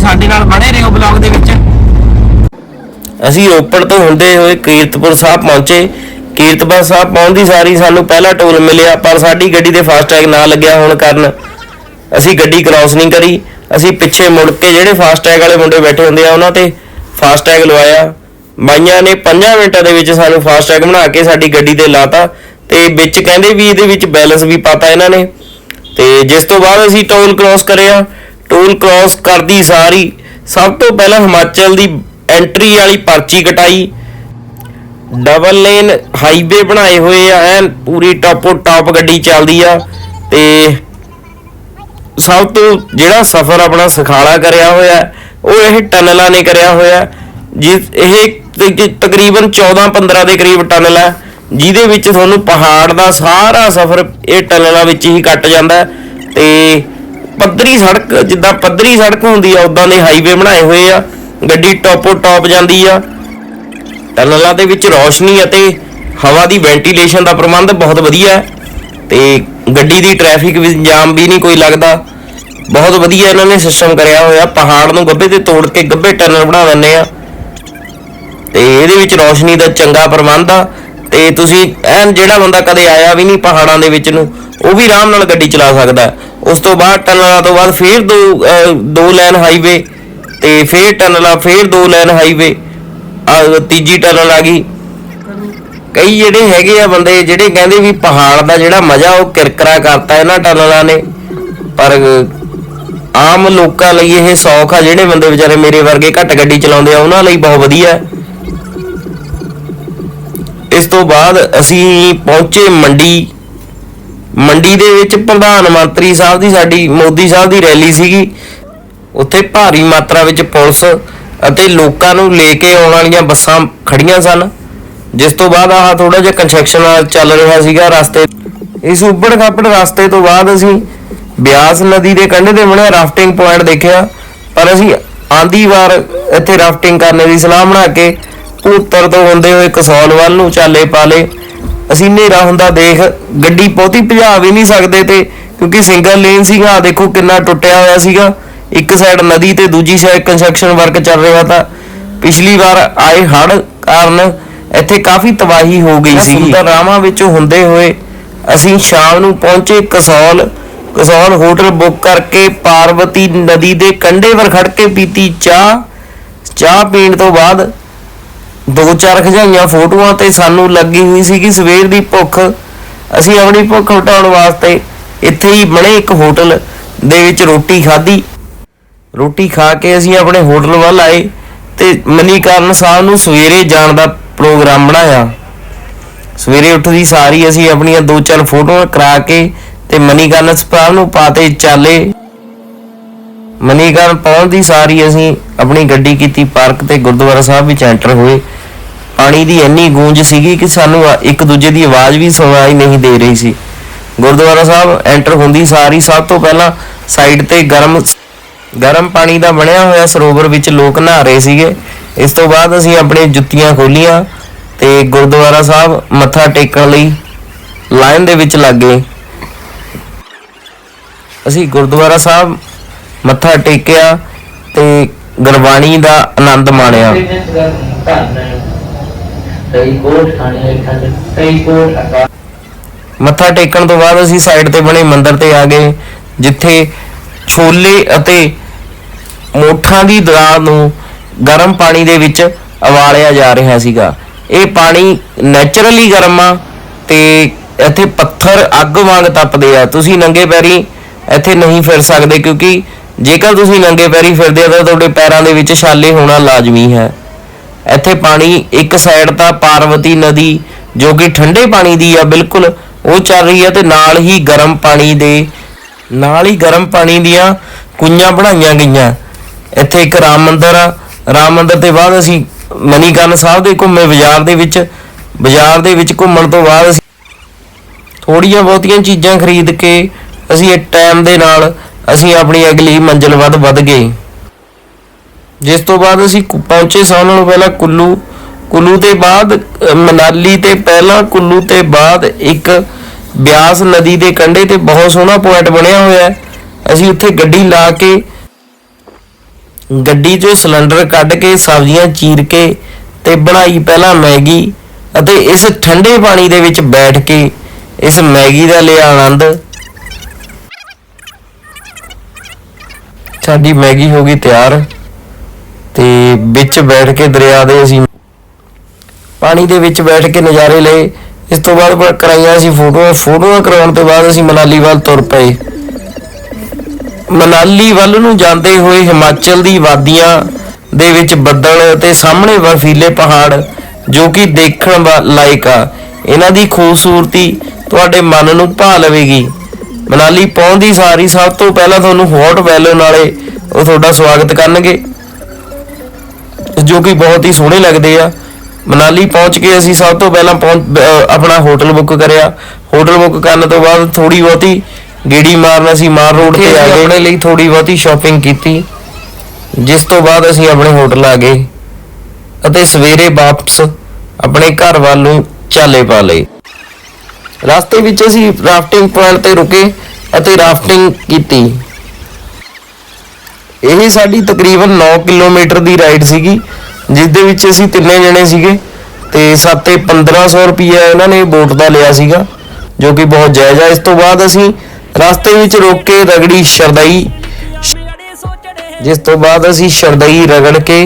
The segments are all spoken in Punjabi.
ਸਾਡੇ ਨਾਲ ਬਣੇ ਰਹੋ ਬਲੌਗ ਦੇ ਵਿੱਚ। ਅਸੀਂ ਰੋਪੜ ਤੋਂ ਹੁੰਦੇ ਹੋਏ ਕੀਰਤਪੁਰ ਸਾਹਿਬ ਪਹੁੰਚੇ। ਕੀਰਤਪੁਰ ਸਾਹਿਬ ਪਹੁੰਚਦੀ ਸਾਰੀ ਸਾਨੂੰ ਪਹਿਲਾ ਟੋਲ ਮਿਲਿਆ, ਪਰ ਸਾਡੀ ਗੱਡੀ ਦੇ ਫਾਸਟੈਗ ਨਾ ਲੱਗਿਆ ਹੋਣ ਕਾਰਨ ਅਸੀਂ ਗੱਡੀ ਕ੍ਰਾਸ ਨਹੀਂ ਕਰੀ। ਅਸੀਂ ਪਿੱਛੇ ਮੁੜ ਕੇ ਜਿਹੜੇ ਫਾਸਟੈਗ ਵਾਲੇ ਮੁੰਡੇ ਬੈਠੇ ਹੁੰਦੇ ਆ, ਉਹਨਾਂ ਤੇ ਫਾਸਟੈਗ ਲਵਾਇਆ। ਬਾਈਆਂ ਨੇ 5 ਮਿੰਟਾਂ ਦੇ ਵਿੱਚ ਸਾਨੂੰ ਫਾਸਟੈਗ ਬਣਾ ਕੇ ਸਾਡੀ ਗੱਡੀ ਤੇ ਲਾਤਾ ਤੇ ਵਿੱਚ ਕਹਿੰਦੇ ਵੀ ਇਹਦੇ ਵਿੱਚ ਬੈਲੈਂਸ ਵੀ ਪਾਤਾ ਇਹਨਾਂ ਨੇ। ਤੇ ਜਿਸ ਤੋਂ ਬਾਅਦ ਅਸੀਂ ਟੋਲ ਕ੍ਰਾਸ ਕਰਿਆ। ਟੋਲ ਕ੍ਰਾਸ ਕਰਦੀ ਸਾਰੀ। ਸਭ ਤੋਂ ਪਹਿਲਾਂ ਹਿਮਾਚਲ ਦੀ ਐਂਟਰੀ ਵਾਲੀ ਪਰਚੀ ਕਟਾਈ। ਡਬਲ ਲੇਨ ਹਾਈਵੇ ਬਣਾਏ ਹੋਏ ਆ, ਐਨ ਪੂਰੀ ਟਾਪੋ ਟਾਪ ਗੱਡੀ ਚੱਲਦੀ ਆ ਤੇ ਸਭ ਤੋਂ ਜਿਹੜਾ ਸਫ਼ਰ ਆਪਣਾ ਸਖਾਲਾ ਕਰਿਆ ਹੋਇਆ, ਉਹ ਇਹ ਟਨਲਾਂ ਨੇ ਕਰਿਆ ਹੋਇਆ। ਜਿਸ, ਇਹ ਤਕਰੀਬਨ 14-15 ਦੇ ਕਰੀਬ ਟਨਲ ਹੈ ਜਿਹਦੇ ਵਿੱਚ ਤੁਹਾਨੂੰ ਪਹਾੜ ਦਾ ਸਾਰਾ ਸਫ਼ਰ ਇਹ ਟਨਲਾਂ ਵਿੱਚ ਹੀ ਕੱਟ ਜਾਂਦਾ। ਹੈ ਤੇ ਪੱਧਰੀ ਸੜਕ, ਜਿੱਦਾਂ ਪੱਧਰੀ ਸੜਕ ਹੁੰਦੀ ਆ, ਉਦਾਂ ਦੇ ਹਾਈਵੇ ਬਣਾਏ ਹੋਏ ਆ। ਗੱਡੀ ਟਾਪੋ ਟਾਪ ਜਾਂਦੀ ਆ। ਟਨਲਾਂ ਦੇ ਵਿੱਚ ਰੌਸ਼ਨੀ ਅਤੇ ਹਵਾ ਦੀ ਵੈਂਟੀਲੇਸ਼ਨ ਦਾ ਪ੍ਰਬੰਧ ਬਹੁਤ ਵਧੀਆ ਹੈ। ਤੇ ਗੱਡੀ ਦੀ ਟ੍ਰੈਫਿਕ ਵਿੱਚ ਜਾਮ ਵੀ ਨਹੀਂ ਕੋਈ ਲੱਗਦਾ। ਬਹੁਤ ਵਧੀਆ ਇਹਨਾਂ ਨੇ ਸਿਸਟਮ ਕਰਿਆ ਹੋਇਆ। ਪਹਾੜ ਨੂੰ ਗੱਬੇ ਤੇ ਤੋੜ ਕੇ ਗੱਬੇ ਟਨਲ ਬਣਾ ਦਿੰਦੇ ਆ। ਤੇ ਇਹਦੇ ਵਿੱਚ ਰੌਸ਼ਨੀ ਦਾ ਚੰਗਾ ਪ੍ਰਬੰਧ ਆ। ਤੇ ਤੁਸੀਂ ਐਨ ਜਿਹੜਾ ਬੰਦਾ ਕਦੇ ਆਇਆ ਵੀ ਨਹੀਂ ਪਹਾੜਾਂ ਦੇ ਵਿੱਚ ਨੂੰ ਉਹ ਵੀ ਆਰਾਮ ਨਾਲ ਗੱਡੀ ਚਲਾ ਸਕਦਾ। ਉਸ ਤੋਂ ਬਾਅਦ ਟਨਲਾਂ ਤੋਂ ਬਾਅਦ ਫੇਰ ਦੋ ਦੋ ਲਾਈਨ ਹਾਈਵੇ ਤੇ ਫੇਰ ਟਨਲਾਂ, ਫੇਰ ਦੋ ਲਾਈਨ ਹਾਈਵੇ ਤੀਜੀ ਟਨਲ ਆ ਗਈ। ਕਈ ਜਿਹੜੇ ਹੈਗੇ ਆ ਬੰਦੇ ਜਿਹੜੇ ਕਹਿੰਦੇ ਵੀ ਪਹਾੜ ਦਾ ਜਿਹੜਾ ਮਜ਼ਾ ਉਹ ਕਿਰਕਰਾ ਕਰਤਾ ਇਹਨਾਂ ਟਨਲਾਂ ਨੇ। ਪਰ ਆਮ ਲੋਕਾਂ ਲਈ ਇਹ ਸੌਖ ਆ, ਜਿਹੜੇ ਬੰਦੇ ਵਿਚਾਰੇ ਮੇਰੇ ਵਰਗੇ ਘੱਟ ਗੱਡੀ ਚਲਾਉਂਦੇ ਆ, ਉਹਨਾਂ ਲਈ ਬਹੁਤ ਵਧੀਆ। ਇਸ ਤੋਂ ਬਾਅਦ ਅਸੀਂ ਪਹੁੰਚੇ ਮੰਡੀ ਮੰਡੀ ਦੇ ਵਿੱਚ ਪ੍ਰਧਾਨ ਮੰਤਰੀ ਸਾਹਿਬ ਦੀ ਸਾਡੀ, ਮੋਦੀ ਸਾਹਿਬ ਦੀ ਰੈਲੀ ਸੀਗੀ। ਉੱਥੇ ਭਾਰੀ ਮਾਤਰਾ ਵਿੱਚ ਪੁਲਿਸ ਅਤੇ ਲੋਕਾਂ ਨੂੰ ਲੈ ਕੇ ਆਉਣ ਵਾਲੀਆਂ ਬੱਸਾਂ ਖੜੀਆਂ ਸਨ। ਜਿਸ ਤੋਂ ਬਾਅਦ ਆਹ ਥੋੜਾ ਜਿਹਾ ਕੰਸਟਰਕਸ਼ਨ ਚੱਲ ਰਿਹਾ ਸੀਗਾ ਰਸਤੇ। ਇਸ ਉੱਬੜ ਖਾਪੜ ਰਸਤੇ ਤੋਂ ਬਾਅਦ ਅਸੀਂ ਬਿਆਸ ਨਦੀ ਦੇ ਕੰਢੇ ਤੇ ਬਣਿਆ ਰਾਫਟਿੰਗ ਪੁਆਇੰਟ ਦੇਖਿਆ। ਪਰ ਅਸੀਂ ਆਂਦੀ ਵਾਰ ਇੱਥੇ ਰਾਫਟਿੰਗ ਕਰਨ ਦੀ ਸਲਾਹ ਬਣਾ ਕੇ ਉੱਤਰ ਤੋਂ ਹੁੰਦੇ ਹੋਏ ਕਸੌਲ ਵੱਲ ਨੂੰ ਚਾਲੇ ਪਾਲੇ ਅਸੀਂ ਹਨੇਰਾ ਹੁੰਦਾ ਦੇਖ ਗੱਡੀ ਬਹੁਤੀ ਭਜਾ ਵੀ ਨਹੀਂ ਸਕਦੇ ਤੇ ਕਿਉਂਕਿ ਸਿੰਗਲ ਲੇਨ ਸੀਗਾ ਦੇਖੋ ਕਿੰਨਾ ਟੁੱਟਿਆ ਹੋਇਆ ਸੀਗਾ। ਇੱਕ ਸਾਈਡ ਨਦੀ ਤੇ ਦੂਜੀ ਸਾਈਡ ਕੰਸਟਰਕਸ਼ਨ ਵਰਕ ਚੱਲ ਰਿਹਾ ਤਾਂ ਪਿਛਲੀ ਵਾਰ ਆਏ ਹੜ੍ਹ ਕਾਰਨ ਇੱਥੇ ਕਾਫੀ ਤਬਾਹੀ ਹੋ ਗਈ ਸੀ ਸੁੰਦਰ ਰਾਵਾਂ ਵਿੱਚੋਂ ਹੁੰਦੇ ਹੋਏ ਅਸੀਂ ਸ਼ਾਮ ਨੂੰ ਪਹੁੰਚੇ ਕਸੌਲ। ਕਸੌਲ ਹੋਟਲ ਬੁੱਕ ਕਰਕੇ ਪਾਰਵਤੀ ਨਦੀ ਦੇ ਕੰਢੇ 'ਪਰ ਖੜ ਕੇ ਪੀਤੀ ਚਾਹ। ਚਾਹ ਪੀਣ ਤੋਂ ਬਾਅਦ ਦੋ ਚਾਰ ਖਜਾਈਆਂ ਫੋਟੋਆਂ ਤੇ ਸਾਨੂੰ ਲੱਗੀ ਹੋਈ ਸੀ ਕਿ ਸਵੇਰ ਦੀ ਭੁੱਖ। ਅਸੀਂ ਆਪਣੀ ਭੁੱਖ ਹਟਾਉਣ ਵਾਸਤੇ ਇੱਥੇ ਹੀ ਬਣੇ ਇੱਕ ਹੋਟਲ ਦੇ ਵਿੱਚ ਰੋਟੀ ਖਾਧੀ। ਰੋਟੀ ਖਾ ਕੇ ਅਸੀਂ ਆਪਣੇ ਹੋਟਲ ਵੱਲ ਆਏ ਤੇ ਮਨੀਕਰਨ ਸਾਹਿਬ ਨੂੰ ਸਵੇਰੇ ਜਾਣ ਦਾ ਪ੍ਰੋਗਰਾਮ ਬਣਾਇਆ। ਸਵੇਰੇ ਉੱਠਦੀ ਸਾਰੀ ਅਸੀਂ ਆਪਣੀਆਂ ਦੋ ਚਾਰ ਫੋਟੋਆਂ ਕਰਾ ਕੇ ਤੇ ਮਨੀਕਰਨ ਸਾਹਿਬ ਨੂੰ ਪਾਤੇ ਚਾਲੇ। ਮਨੀਕਰਨ ਪਹੁੰਚਦੀ ਸਾਰੀ ਅਸੀਂ ਆਪਣੀ ਗੱਡੀ ਕੀਤੀ, ਪਾਰਕ ਤੇ ਗੁਰਦੁਆਰਾ ਸਾਹਿਬ ਵਿੱਚ ਐਂਟਰ ਹੋਏ। ਪਾਣੀ ਦੀ ਇੰਨੀ ਗੂੰਜ ਸੀਗੀ ਕਿ ਸਾਨੂੰ ਇੱਕ ਦੂਜੇ ਦੀ ਆਵਾਜ਼ ਵੀ ਸੁਣਾਈ ਨਹੀਂ ਦੇ ਰਹੀ ਸੀ। ਗੁਰਦੁਆਰਾ ਸਾਹਿਬ ਐਂਟਰ ਹੁੰਦੀ ਸਾਰੀ, ਸਭ ਤੋਂ ਪਹਿਲਾਂ ਸਾਈਡ ਤੇ ਗਰਮ ਗਰਮ ਪਾਣੀ ਦਾ ਬਣਿਆ ਹੋਇਆ ਸਰੋਵਰ ਵਿੱਚ ਲੋਕ ਨਹਾ ਰਹੇ ਸੀਗੇ। ਇਸ ਤੋਂ ਬਾਅਦ ਅਸੀਂ ਆਪਣੀ ਜੁੱਤੀਆਂ ਖੋਲੀਆਂ ਤੇ ਗੁਰਦੁਆਰਾ ਸਾਹਿਬ ਮੱਥਾ ਟੇਕਣ ਲਈ ਲਾਈਨ ਦੇ ਵਿੱਚ ਲੱਗ ਗਏ। ਅਸੀਂ ਗੁਰਦੁਆਰਾ ਸਾਹਿਬ ਮੱਥਾ ਟੇਕਿਆ ਤੇ ਗੁਰਬਾਣੀ ਦਾ ਆਨੰਦ ਮਾਣਿਆ। ਮੱਥਾ ਟੇਕਣ ਤੋਂ ਬਾਅਦ ਅਸੀਂ ਸਾਈਡ ਤੇ ਬਣੇ ਮੰਦਿਰ ਤੇ ਆ ਗਏ ਜਿੱਥੇ ਛੋਲੇ ਅਤੇ ਮੋਠਾਂ ਦੀ ਦਾਲ ਨੂੰ ਗਰਮ ਪਾਣੀ ਦੇ ਵਿੱਚ ਉਬਾਲਿਆ ਜਾ ਰਿਹਾ ਸੀਗਾ। ਇਹ ਪਾਣੀ ਨੇਚਰਲੀ ਗਰਮ ਆ ਤੇ ਇੱਥੇ ਪੱਥਰ ਅੱਗ ਵਾਂਗ ਤਪਦੇ ਆ। ਤੁਸੀਂ ਨੰਗੇ ਪੈਰੀ ਇੱਥੇ ਨਹੀਂ ਫਿਰ ਸਕਦੇ ਕਿਉਂਕਿ ਜੇਕਰ ਤੁਸੀਂ ਨੰਗੇ ਪੈਰੀ ਫਿਰਦੇ ਹੋ ਤਾਂ ਤੁਹਾਡੇ ਪੈਰਾਂ ਦੇ ਵਿੱਚ ਛਾਲੇ ਹੋਣਾ ਲਾਜ਼ਮੀ ਹੈ। ਇੱਥੇ ਪਾਣੀ ਇੱਕ ਸਾਈਡ ਤਾਂ ਪਾਰਵਤੀ ਨਦੀ ਜੋ ਕਿ ਠੰਡੇ ਪਾਣੀ ਦੀ ਆ, ਬਿਲਕੁਲ। ਉਹ ਚੱਲ ਰਹੀ ਹੈ ਤੇ ਨਾਲ ਹੀ ਗਰਮ ਪਾਣੀ ਦੇ, ਨਾਲ ਹੀ ਗਰਮ ਪਾਣੀ ਦੀਆਂ ਕੁਈਆਂ ਬਣਾਈਆਂ ਗਈਆਂ। ਇੱਥੇ ਇੱਕ ਰਾਮ ਮੰਦਿਰ ਆ। ਰਾਮ ਮੰਦਿਰ ਤੇ ਬਾਅਦ ਅਸੀਂ ਮਨੀਕਰਨ ਸਾਹਿਬ ਦੇ ਘੁੰਮੇ, ਬਾਜ਼ਾਰ ਦੇ ਵਿੱਚ, ਬਾਜ਼ਾਰ ਦੇ ਵਿੱਚ ਘੁੰਮਣ ਤੋਂ ਬਾਅਦ ਅਸੀਂ ਥੋੜੀਆਂ ਬਹੁਤੀਆਂ ਚੀਜ਼ਾਂ ਖਰੀਦ ਕੇ ਅਸੀਂ ਇੱਕ ਟਾਈਮ ਦੇ ਨਾਲ ਅਸੀਂ ਆਪਣੀ ਅਗਲੀ ਮੰਜ਼ਿਲ ਵੱਧ ਵੱਧ ਗਏ। ਜਿਸ ਤੋਂ ਬਾਅਦ ਅਸੀਂ ਪਹੁੰਚੇ ਸਾਂ ਉਹਨਾਂ ਪਹਿਲਾਂ ਕੁੱਲੂ। ਕੁੱਲੂ ਤੇ ਬਾਅਦ ਮਨਾਲੀ ਤੇ ਪਹਿਲਾਂ, ਕੁੱਲੂ ਤੇ ਬਾਅਦ ਇੱਕ ਬਿਆਸ ਨਦੀ ਦੇ ਕੰਢੇ ਤੇ ਬਹੁਤ ਸੋਹਣਾ ਪੁਆਇੰਟ ਬਣਿਆ ਹੋਇਆ ਹੈ। ਅਸੀਂ ਉੱਥੇ ਗੱਡੀ ਲਾ ਕੇ, ਗੱਡੀ 'ਚੋਂ ਸਿਲੰਡਰ ਕੱਢ ਕੇ, ਸਬਜ਼ੀਆਂ ਚੀਰ ਕੇ ਤੇ ਬਣਾਈ ਪਹਿਲਾਂ ਮੈਗੀ ਅਤੇ ਇਸ ਠੰਡੇ ਪਾਣੀ ਦੇ ਵਿੱਚ ਬੈਠ ਕੇ ਇਸ ਮੈਗੀ ਦਾ ਲਿਆ ਆਨੰਦ ਸਾਡੀ ਮੈਗੀ ਹੋ ਗਈ ਤਿਆਰ ਤੇ ਵਿੱਚ ਬੈਠ ਕੇ ਦਰਿਆ ਦੇ ਅਸੀਂ ਪਾਣੀ ਦੇ ਵਿੱਚ ਬੈਠ ਕੇ ਨਜ਼ਾਰੇ ਲਏ। ਇਸ ਤੋਂ ਬਾਅਦ ਕਰਾਈਆਂ ਅਸੀਂ ਫੋਟੋਆਂ। ਫੋਟੋਆਂ ਕਰਾਉਣ ਤੋਂ ਬਾਅਦ ਅਸੀਂ ਮਨਾਲੀ ਵੱਲ ਤੁਰ ਪਏ। ਮਨਾਲੀ ਵੱਲ ਨੂੰ ਜਾਂਦੇ ਹੋਏ ਹਿਮਾਚਲ ਦੀ ਵਾਦੀਆਂ ਦੇ ਵਿੱਚ ਬੱਦਲ ਤੇ ਸਾਹਮਣੇ ਬਰਫੀਲੇ ਪਹਾੜ, ਜੋ ਕਿ ਦੇਖਣ ਵਾ- ਲਾਇਕ ਆ। ਇਹਨਾਂ ਦੀ ਖੂਬਸੂਰਤੀ ਤੁਹਾਡੇ ਮਨ ਨੂੰ ਭਾ ਲਵੇਗੀ। ਮਨਾਲੀ ਪਹੁੰਚਦੀ ਸਾਰੀ ਸਭ ਤੋਂ ਪਹਿਲਾਂ ਤੁਹਾਨੂੰ ਹੌਟ ਵਾਲੇ ਉਹ ਤੁਹਾਡਾ ਸਵਾਗਤ ਕਰਨਗੇ ਜੋ ਕਿ ਬਹੁਤ ਹੀ ਸੋਹਣੇ ਲੱਗਦੇ ਆ। ਮਨਾਲੀ ਪਹੁੰਚ ਕੇ ਅਸੀਂ ਸਭ ਤੋਂ ਪਹਿਲਾਂ ਆਪਣਾ ਹੋਟਲ ਬੁੱਕ ਕਰਿਆ। ਹੋਟਲ ਬੁੱਕ ਕਰਨ ਤੋਂ ਬਾਅਦ ਥੋੜੀ ਬਹੁਤੀ ਗੇੜੀ ਮਾਰਨ ਅਸੀਂ ਮਾਰ ਰੋਡ ਤੇ ਆ ਗਏ। ਆਪਣੇ ਲਈ ਥੋੜੀ ਬਹੁਤੀ ਸ਼ਾਪਿੰਗ ਕੀਤੀ। ਜਿਸ ਤੋਂ ਬਾਅਦ ਅਸੀਂ ਆਪਣੇ ਹੋਟਲ ਆ ਗਏ। ਅਤੇ ਸਵੇਰੇ ਵਾਪਸ ਆਪਣੇ ਘਰ ਵੱਲ ਨੂੰ ਚਾਲੇ ਪਾ ਲਏ। ਰਸਤੇ ਵਿੱਚ ਅਸੀਂ ਰਾਫਟਿੰਗ ਪੁਆਇੰਟ ਤੇ ਰੁਕੇ ਅਤੇ ਰਾਫਟਿੰਗ ਕੀਤੀ। ਇਹ ਸਾਡੀ ਤਕਰੀਬਨ 9 ਕਿਲੋਮੀਟਰ ਦੀ ਰਾਈਡ ਸੀਗੀ, ਜਿਸ ਦੇ ਵਿੱਚ ਅਸੀਂ ਤਿੰਨੇ ਜਣੇ ਸੀਗੇ ਤੇ ਸਾਤੇ 1500 ਰੁਪਈਆ ਇਹਨਾਂ ਨੇ ਬੋਟ ਦਾ ਲਿਆ ਸੀਗਾ, ਜੋ ਕਿ ਬਹੁਤ ਜਾਇਜ਼ ਆ। ਇਸ ਤੋਂ ਬਾਅਦ ਅਸੀਂ ਰਸਤੇ ਵਿੱਚ ਰੋਕ ਕੇ ਰਗੜੀ ਸ਼ਰਦਾਈ। ਜਿਸ ਤੋਂ ਬਾਅਦ ਅਸੀਂ ਸ਼ਰਦਾਈ ਰਗੜ ਕੇ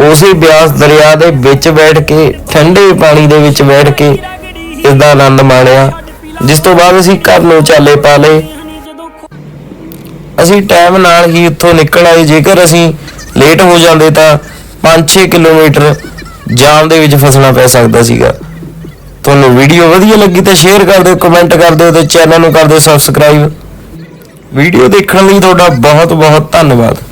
ਉਸੇ ਬਿਆਸ ਦਰਿਆ ਦੇ ਵਿੱਚ ਬੈਠ ਕੇ, ਠੰਡੇ ਪਾਣੀ ਦੇ ਵਿੱਚ ਬੈਠ ਕੇ ਇਸ ਦਾ ਆਨੰਦ ਮਾਣਿਆ। ਜਿਸ ਤੋਂ ਬਾਅਦ ਅਸੀਂ ਘਰ ਨੂੰ ਚਾਲੇ ਪਾ ਲਏ ਅਸੀਂ ਟਾਈਮ ਨਾਲ ਹੀ ਇੱਥੋਂ ਨਿਕਲ ਆਏ। ਜੇਕਰ ਅਸੀਂ ਲੇਟ ਹੋ ਜਾਂਦੇ ਤਾਂ 5-6 ਕਿਲੋਮੀਟਰ ਜਾਮ ਦੇ ਵਿੱਚ ਫਸਣਾ ਪੈ ਸਕਦਾ ਸੀਗਾ। ਤੁਹਾਨੂੰ ਵੀਡੀਓ ਵਧੀਆ ਲੱਗੀ ਤਾਂ ਸ਼ੇਅਰ ਕਰ ਦਿਓ ਕਮੈਂਟ ਕਰ ਦਿਓ ਤੇ ਚੈਨਲ ਨੂੰ ਕਰ ਦਿਓ ਸਬਸਕ੍ਰਾਈਬ ਵੀਡੀਓ ਦੇਖਣ ਲਈ ਤੁਹਾਡਾ ਬਹੁਤ ਬਹੁਤ ਧੰਨਵਾਦ।